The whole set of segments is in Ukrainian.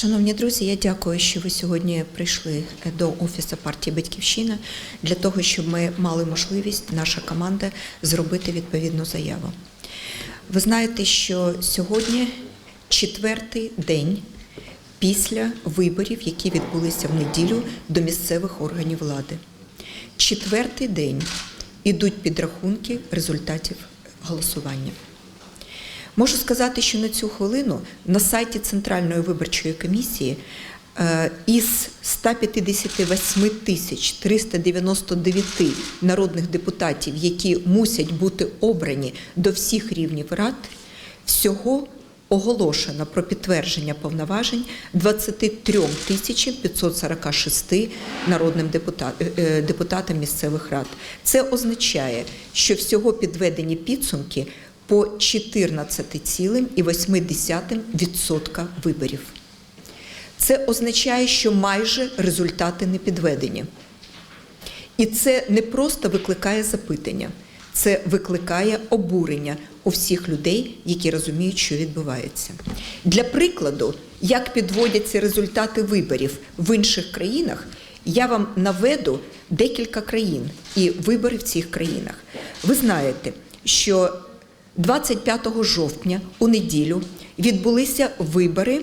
Шановні друзі, я дякую, що ви сьогодні прийшли до офісу партії Батьківщина для того, щоб ми мали можливість, наша команда, зробити відповідну заяву. Ви знаєте, що сьогодні четвертий день після виборів, які відбулися в неділю до місцевих органів влади. Четвертий день ідуть підрахунки результатів голосування. Можу сказати, що на цю хвилину на сайті Центральної виборчої комісії е, із 158 тисяч 399 народних депутатів, які мусять бути обрані до всіх рівнів рад, всього оголошено про підтвердження повноважень 23 тисячам 546 народним депутат, е, депутатам місцевих рад. Це означає, що всього підведені підсумки по 14,8% виборів. Це означає, що майже результати не підведені. І це не просто викликає запитання, це викликає обурення у всіх людей, які розуміють, що відбувається. Для прикладу, як підводяться результати виборів в інших країнах, я вам наведу декілька країн і вибори в цих країнах. Ви знаєте, що 25 жовтня у неділю відбулися вибори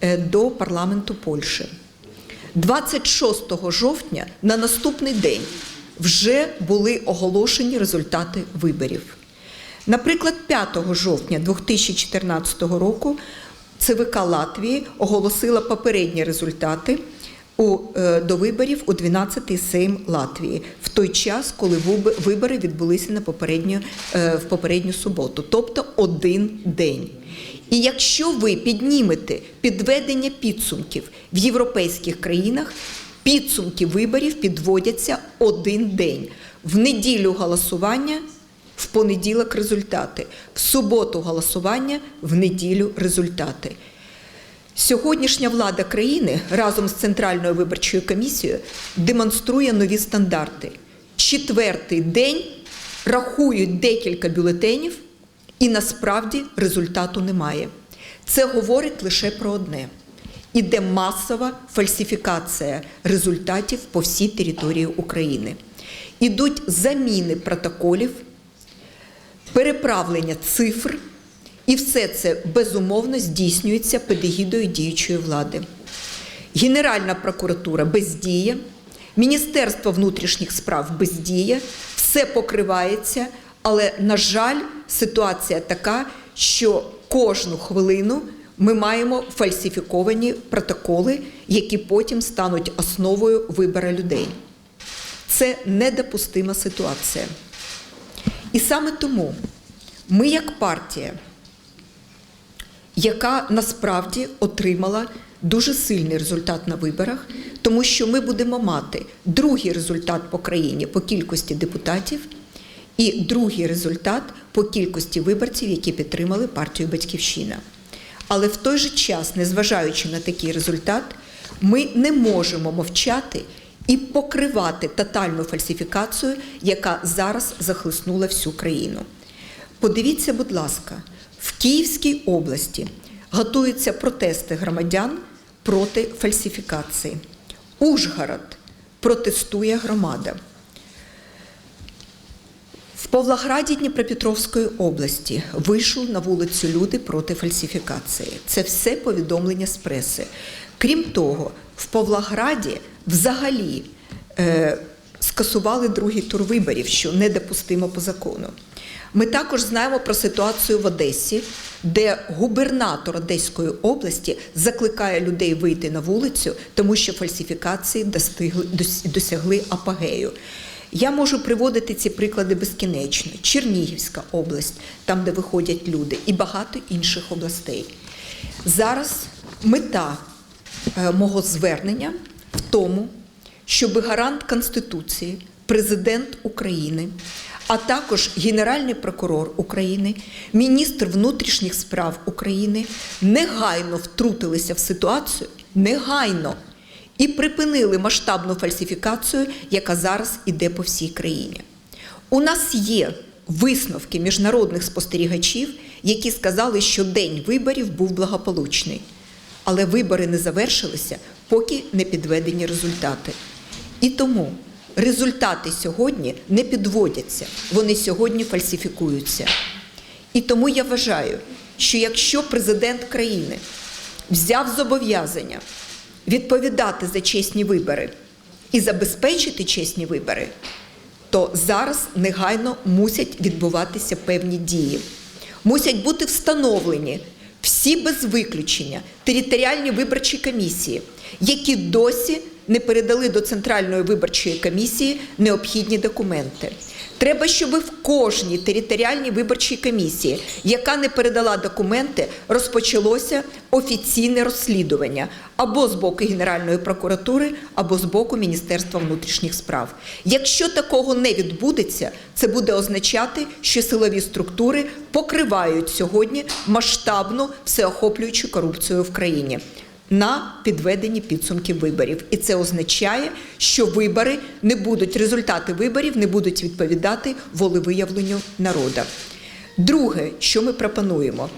е, до парламенту Польщі. 26 жовтня на наступний день вже були оголошені результати виборів. Наприклад, 5 жовтня 2014 року ЦВК Латвії оголосила попередні результати у, е, до виборів у 12-й Сейм Латвії в той час, коли вибори відбулися на попередню, е, в попередню суботу, тобто один день. І якщо ви піднімете підведення підсумків в європейських країнах, підсумки виборів підводяться один день. В неділю голосування, в понеділок результати, в суботу голосування, в неділю результати. Сьогоднішня влада країни разом з Центральною виборчою комісією демонструє нові стандарти. Четвертий день рахують декілька бюлетенів, і насправді результату немає. Це говорить лише про одне: іде масова фальсифікація результатів по всій території України. Ідуть заміни протоколів, переправлення цифр, і все це безумовно здійснюється під егідою діючої влади. Генеральна прокуратура бездіє, Міністерство внутрішніх справ бездіє, все покривається, але, на жаль, ситуація така, що кожну хвилину ми маємо фальсифіковані протоколи, які потім стануть основою вибору людей. Це недопустима ситуація. І саме тому ми, як партія, яка насправді отримала дуже сильний результат на виборах, тому що ми будемо мати другий результат по країні по кількості депутатів і другий результат по кількості виборців, які підтримали партію Батьківщина. Але в той же час, незважаючи на такий результат, ми не можемо мовчати і покривати тотальну фальсифікацію, яка зараз захлиснула всю країну. Подивіться, будь ласка, в Київській області готуються протести громадян проти фальсифікації. Ужгород протестує громада. В Павлограді Дніпропетровської області вийшли на вулицю люди проти фальсифікації. Це все повідомлення з преси. Крім того, в Павлограді взагалі е, скасували другий тур виборів, що недопустимо по закону. Ми також знаємо про ситуацію в Одесі, де губернатор Одеської області закликає людей вийти на вулицю, тому що фальсифікації достигли, досягли апогею. Я можу приводити ці приклади безкінечно. Чернігівська область, там, де виходять люди, і багато інших областей. Зараз мета е, мого звернення в тому, щоб гарант Конституції, президент України, а також Генеральний прокурор України, міністр внутрішніх справ України негайно втрутилися в ситуацію, негайно і припинили масштабну фальсифікацію, яка зараз іде по всій країні. У нас є висновки міжнародних спостерігачів, які сказали, що день виборів був благополучний. Але вибори не завершилися, поки не підведені результати. І тому результати сьогодні не підводяться, вони сьогодні фальсифікуються. І тому я вважаю, що якщо президент країни взяв зобов'язання відповідати за чесні вибори і забезпечити чесні вибори, то зараз негайно мусять відбуватися певні дії. Мусять бути встановлені всі без виключення територіальні виборчі комісії, які досі не передали до Центральної виборчої комісії необхідні документи. Треба, щоб в кожній територіальній виборчій комісії, яка не передала документи, розпочалося офіційне розслідування або з боку Генеральної прокуратури, або з боку Міністерства внутрішніх справ. Якщо такого не відбудеться, це буде означати, що силові структури покривають сьогодні масштабну всеохоплюючу корупцію в країні на підведенні підсумків виборів. І це означає, що вибори не будуть, результати виборів не будуть відповідати волевиявленню народу. Друге, що ми пропонуємо,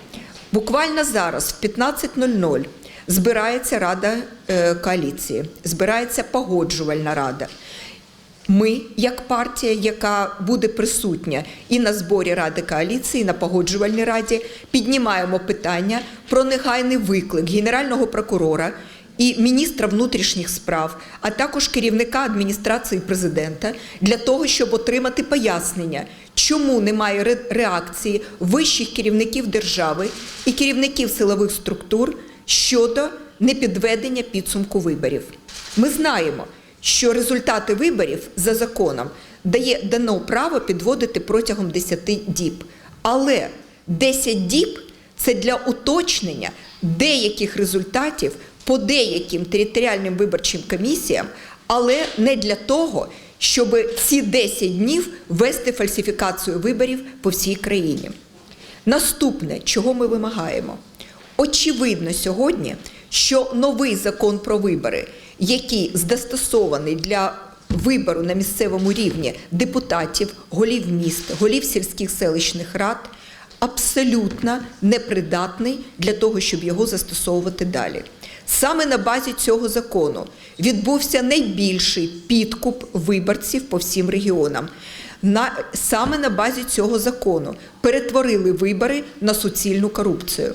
буквально зараз, в 15.00, збирається Рада е, коаліції, збирається погоджувальна рада. Ми, як партія, яка буде присутня і на зборі Ради коаліції, і на погоджувальній раді, піднімаємо питання про негайний виклик генерального прокурора і міністра внутрішніх справ, а також керівника адміністрації президента для того, щоб отримати пояснення, чому немає реакції вищих керівників держави і керівників силових структур щодо непідведення підсумку виборів. Ми знаємо що результати виборів за законом дає дано право підводити протягом 10 діб. Але 10 діб це для уточнення деяких результатів по деяким територіальним виборчим комісіям, але не для того, щоб ці 10 днів вести фальсифікацію виборів по всій країні. Наступне, чого ми вимагаємо? Очевидно сьогодні, що новий закон про вибори, який застосований для вибору на місцевому рівні депутатів, голів міст, голів сільських селищних рад, абсолютно непридатний для того, щоб його застосовувати далі. Саме на базі цього закону відбувся найбільший підкуп виборців по всім регіонам. На, саме на базі цього закону перетворили вибори на суцільну корупцію.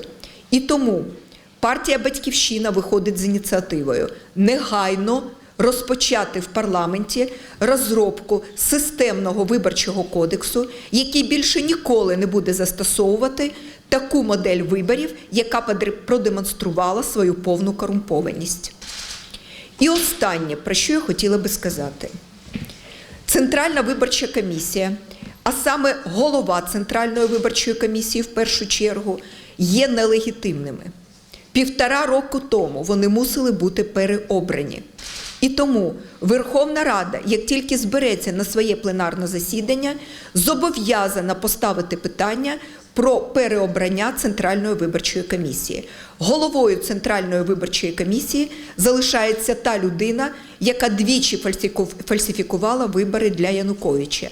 І тому партія Батьківщина виходить з ініціативою негайно розпочати в парламенті розробку системного виборчого кодексу, який більше ніколи не буде застосовувати таку модель виборів, яка продемонструвала свою повну корумпованість. І останнє, про що я хотіла би сказати. Центральна виборча комісія, а саме голова Центральної виборчої комісії в першу чергу, є нелегітимними. Півтора року тому вони мусили бути переобрані. І тому Верховна Рада, як тільки збереться на своє пленарне засідання, зобов'язана поставити питання про переобрання Центральної виборчої комісії. Головою Центральної виборчої комісії залишається та людина, яка двічі фальсифікувала вибори для Януковича.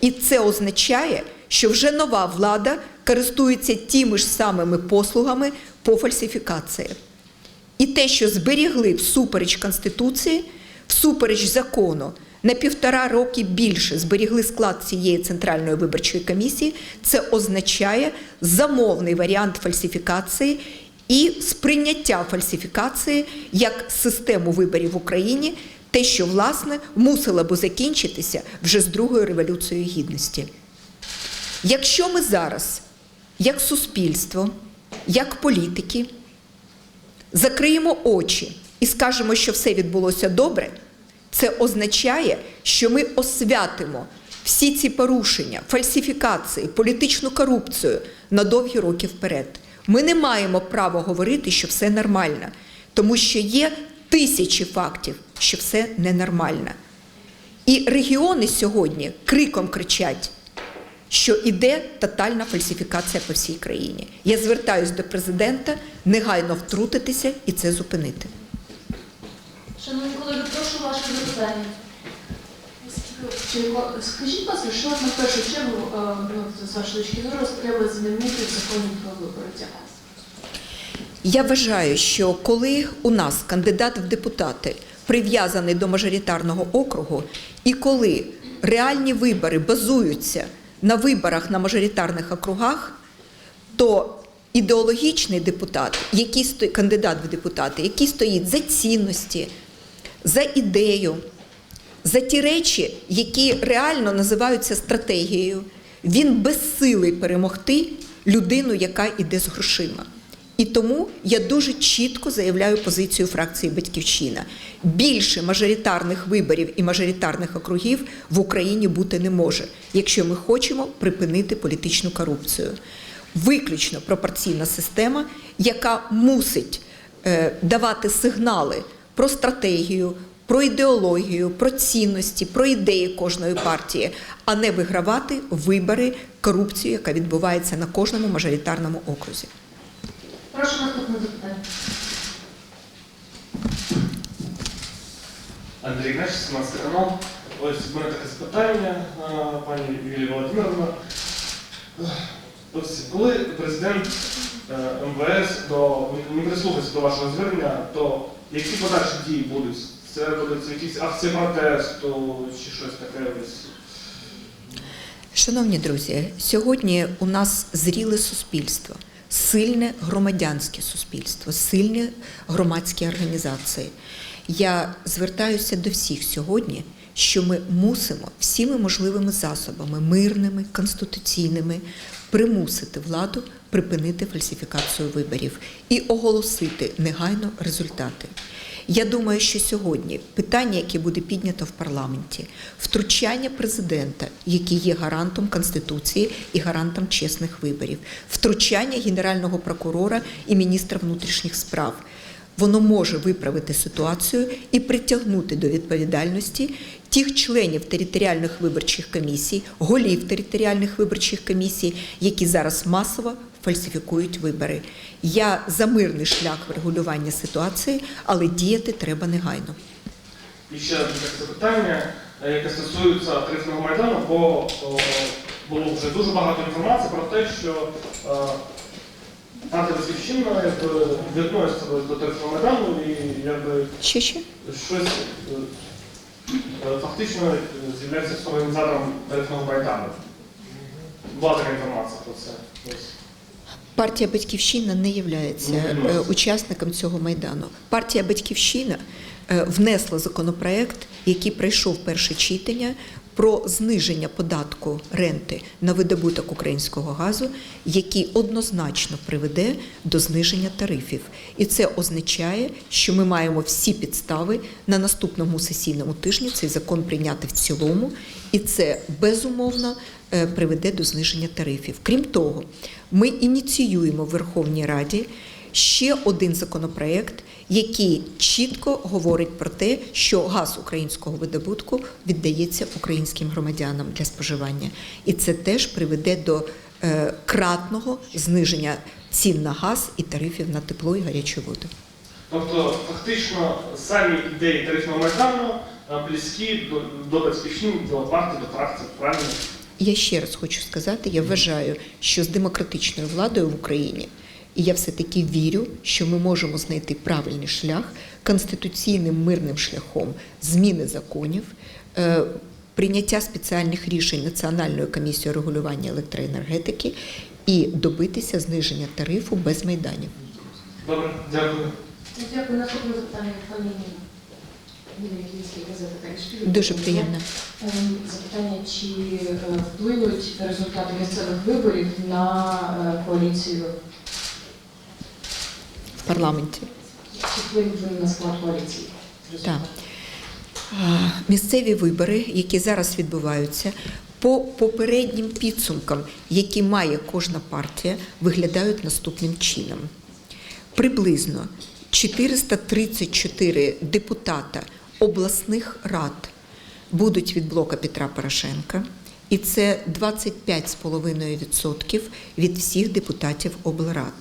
І це означає, що вже нова влада користується тими ж самими послугами по фальсифікації. І те, що зберігли всупереч Конституції, всупереч закону, на півтора роки більше зберігли склад цієї центральної виборчої комісії, це означає замовний варіант фальсифікації і сприйняття фальсифікації як систему виборів в Україні, те, що власне мусило би закінчитися вже з другою революцією гідності. Якщо ми зараз, як суспільство, як політики, закриємо очі і скажемо, що все відбулося добре, це означає, що ми освятимо всі ці порушення, фальсифікації, політичну корупцію на довгі роки вперед. Ми не маємо права говорити, що все нормально, тому що є тисячі фактів, що все ненормально. І регіони сьогодні криком кричать, що іде тотальна фальсифікація по всій країні. Я звертаюся до президента негайно втрутитися і це зупинити. Шановні колеги, прошу ваше запитання. Скажіть, будь ласка, що на першу чергу, е, ну, з вашої точки зору, треба змінити в законі про вибори? Дякую. Я вважаю, що коли у нас кандидат в депутати прив'язаний до мажоритарного округу, і коли реальні вибори базуються на виборах на мажоритарних округах, то ідеологічний депутат, який сто... кандидат в депутати, який стоїть за цінності, за ідею, за ті речі, які реально називаються стратегією, він безсилий перемогти людину, яка йде з грошима. І тому я дуже чітко заявляю позицію фракції Батьківщина. Більше мажоритарних виборів і мажоритарних округів в Україні бути не може, якщо ми хочемо припинити політичну корупцію. Виключно пропорційна система, яка мусить е, давати сигнали про стратегію, про ідеологію, про цінності, про ідеї кожної партії, а не вигравати вибори корупцію, яка відбувається на кожному мажоритарному окрузі. Прошу наступне запитання. Андрій Гнеш, 17 канал. Ось в мене таке запитання, пані Юлія Володимировна. Ось коли президент е, МВС до, не прислухається до вашого звернення, то які подальші дії будуть? Це будуть якісь акції протесту чи щось таке? Ось? Шановні друзі, сьогодні у нас зріле суспільство, сильне громадянське суспільство, сильні громадські організації. Я звертаюся до всіх сьогодні, що ми мусимо всіми можливими засобами, мирними, конституційними, примусити владу припинити фальсифікацію виборів і оголосити негайно результати. Я думаю, що сьогодні питання, яке буде піднято в парламенті, втручання президента, який є гарантом конституції і гарантом чесних виборів, втручання генерального прокурора і міністра внутрішніх справ. Воно може виправити ситуацію і притягнути до відповідальності тих членів територіальних виборчих комісій, голів територіальних виборчих комісій, які зараз масово фальсифікують вибори. Я за мирний шлях врегулювання ситуації, але діяти треба негайно. І ще одне запитання, е, яке стосується Тарифного майдану, бо було вже дуже багато інформації про те, що е, антибезпечинна відноситься до, до майдану і якби Ще ще щось е, е, фактично е, з'являється організатором Тарифного майдану. Була така інформація про це. Партія Батьківщина не є е, учасником цього майдану. Партія Батьківщина е, внесла законопроект, який пройшов перше читання. Про зниження податку ренти на видобуток українського газу, який однозначно приведе до зниження тарифів, і це означає, що ми маємо всі підстави на наступному сесійному тижні цей закон прийняти в цілому, і це безумовно е, приведе до зниження тарифів. Крім того, ми ініціюємо в Верховній Раді ще один законопроект, який чітко говорить про те, що газ українського видобутку віддається українським громадянам для споживання, і це теж приведе до е, кратного зниження цін на газ і тарифів на тепло і гарячу воду. Тобто, фактично, самі ідеї тарифного майдану е, близькі до, безпечні, до партії, до фракції, правильно? Я ще раз хочу сказати: я вважаю, що з демократичною владою в Україні, і я все-таки вірю, що ми можемо знайти правильний шлях конституційним мирним шляхом зміни законів. е, Прийняття спеціальних рішень Національною комісією регулювання електроенергетики і добитися зниження тарифу без майданів. Добре, дякую. Дякую. Наступне запитання, пані Ніна. Дуже приємно. Ем, Запитання, чи е, впливуть результати місцевих виборів на е, коаліцію? Парламенті. Так. Місцеві вибори, які зараз відбуваються, по попереднім підсумкам, які має кожна партія, виглядають наступним чином. Приблизно 434 депутата обласних рад будуть від блока Петра Порошенка, і це 25,5% від всіх депутатів облрад.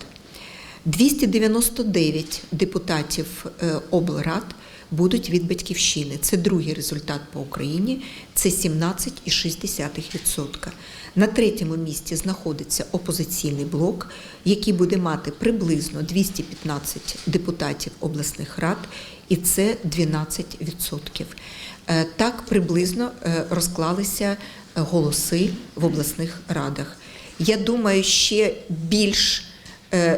299 депутатів е, облрад будуть від батьківщини. Це другий результат по Україні. Це це 17,6%. На третьому місці знаходиться опозиційний блок, який буде мати приблизно 215 депутатів обласних рад, і це 12%. Е, Так приблизно е, розклалися голоси в обласних радах. Я думаю, ще більш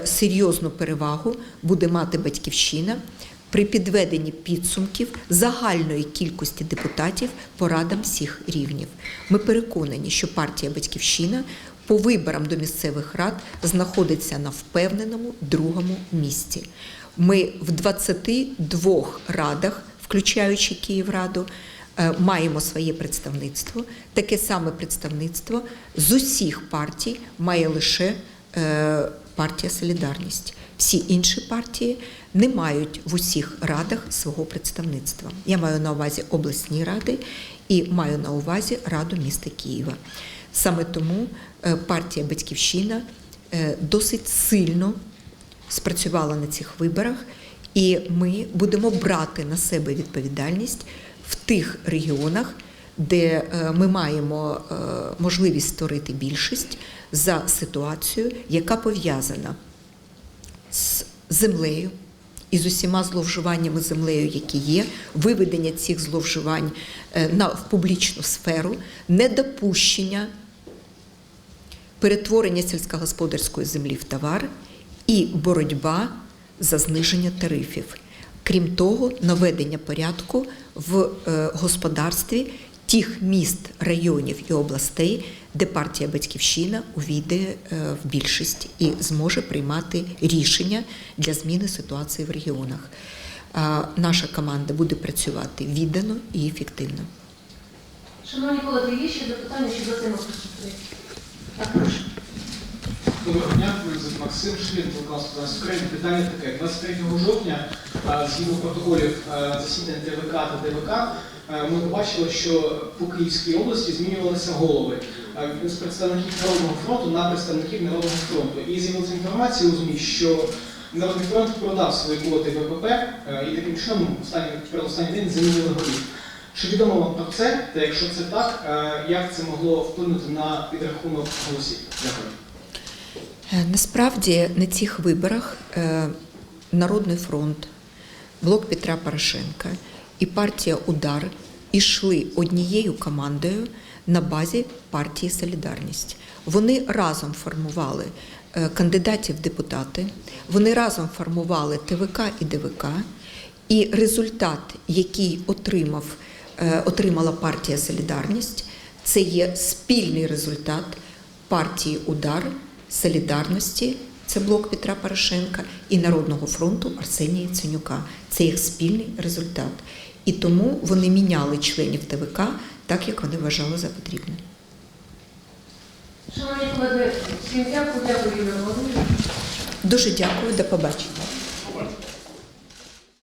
серйозну перевагу буде мати батьківщина при підведенні підсумків загальної кількості депутатів по радам всіх рівнів. Ми переконані, що партія Батьківщина по виборам до місцевих рад знаходиться на впевненому другому місці. Ми в 22 радах, включаючи Київраду, е, маємо своє представництво. Таке саме представництво з усіх партій має лише е, партія Солідарність. Всі інші партії не мають в усіх радах свого представництва. Я маю на увазі обласні ради і маю на увазі Раду міста Києва. Саме тому е, партія Батьківщина е, досить сильно спрацювала на цих виборах, і ми будемо брати на себе відповідальність в тих регіонах, де е, ми маємо е, можливість створити більшість за ситуацію, яка пов'язана з землею і з усіма зловживаннями землею, які є, виведення цих зловживань е, в публічну сферу, недопущення перетворення сільськогосподарської землі в товар і боротьба за зниження тарифів. Крім того, наведення порядку в господарстві тих міст, районів і областей, де партія Батьківщина увійде е, в більшість і зможе приймати рішення для зміни ситуації в регіонах. Наша команда буде працювати віддано і ефективно. Шановні колеги, є ще запитання щодо теми? Так, прошу. Доброго звуть Максим Шлін, телеканал «Спортивна України». Питання таке. 23 жовтня, згідно протоколів а, засідань ТВК та ДВК, ми побачили, що по Київській області змінювалися голови з представників Народного фронту на представників Народного фронту. І з'явилася інформація у ЗМІ, що Народний фронт продав свої квоти ВПП і таким чином останній, останній день замінили голів. Чи відомо вам про це? Та якщо це так, як це могло вплинути на підрахунок голосів? Дякую. Е, Насправді на цих виборах е, Народний фронт, блок Петра Порошенка і партія Удар ішли однією командою на базі партії Солідарність. Вони разом формували е, кандидатів в депутати, вони разом формували ТВК і ДВК. І результат, який отримав, отримала партія Солідарність, це є спільний результат партії Удар, Солідарності, це блок Петра Порошенка, і Народного фронту Арсенія Яценюка. Це їх спільний результат. І тому вони міняли членів ТВК так, як вони вважали за потрібне. Шановні колеги, всім дякую, дякую, Дуже дякую, до побачення.